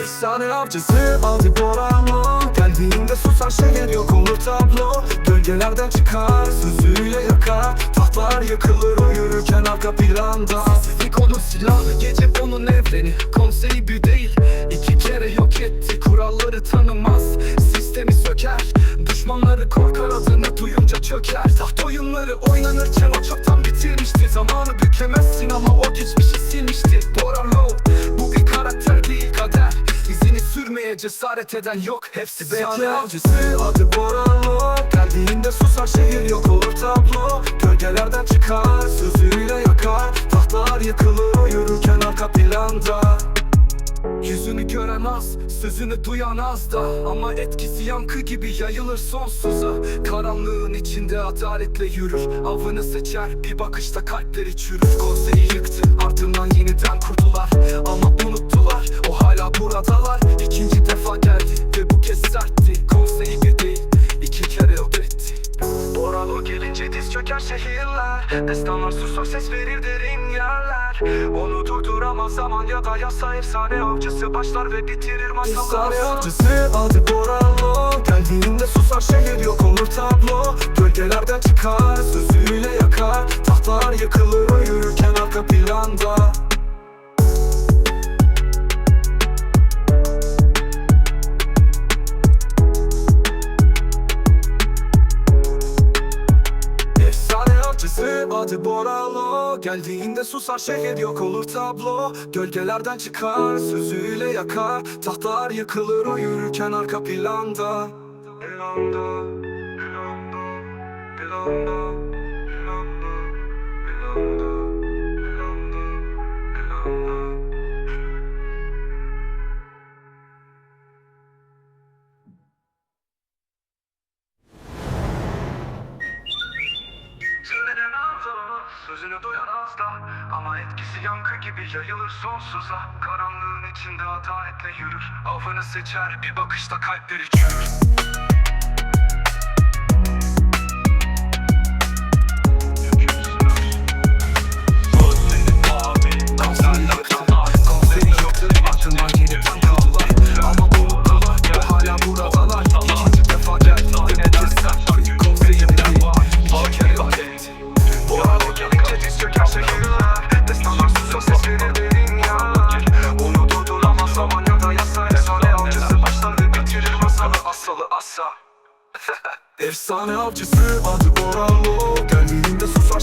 Efsane avcısı aldı Boranlı Geldiğinde susar şehir yok olur tablo. Gölgelerden çıkar sözüyle yakar. Tahtlar yıkılır o yürürken arka planda. Sessizlik onun silahı gece onun evreni. Konseyi bir değil oyunları oynanırken o çoktan bitirmişti. Zamanı bükemezsin ama o geçmişi silmişti. Boran Low bu bir karakter değil kader. İzini sürmeye cesaret eden yok Hepsi bekler avcısı. Adı Boran Low Geldiğinde susar şehir yok olur tablo. Gölgelerden çıkar sözüyle yakar. Tahtlar yıkılır yürürken arka planda Yüzünü gören az, sözünü duyan az da. Ama etkisi yankı gibi yayılır sonsuza. Karanlığın içinde adaletle yürür. Avını seçer, bir bakışta kalpleri çürür. Konseyi yıktı, ardından yeniden kurdular Destanlar susar ses verir derin yerler. Onu durduramaz zaman ya da yasa efsane avcısı Başlar ve bitirir masalı Efsane avcısı adı Boralo Geldiğinde susar şehir yok olur tablo. Gölgelerden çıkar sözüyle yakar. Tahtlar yıkılır yürürken arka planda adı Boralo Geldiğinde susar şehir yok olur tablo. Gölgelerden çıkar sözüyle yakar. Tahtlar yıkılır o yürürken arka planda Planda, planda, planda, sözünü duyan az da Ama etkisi yankı gibi yayılır sonsuza. Karanlığın içinde adaletle yürür Avını seçer bir bakışta kalpleri çürür masalı Asalı asa. Efsane avcısı adı Boralo Geldiğinde susar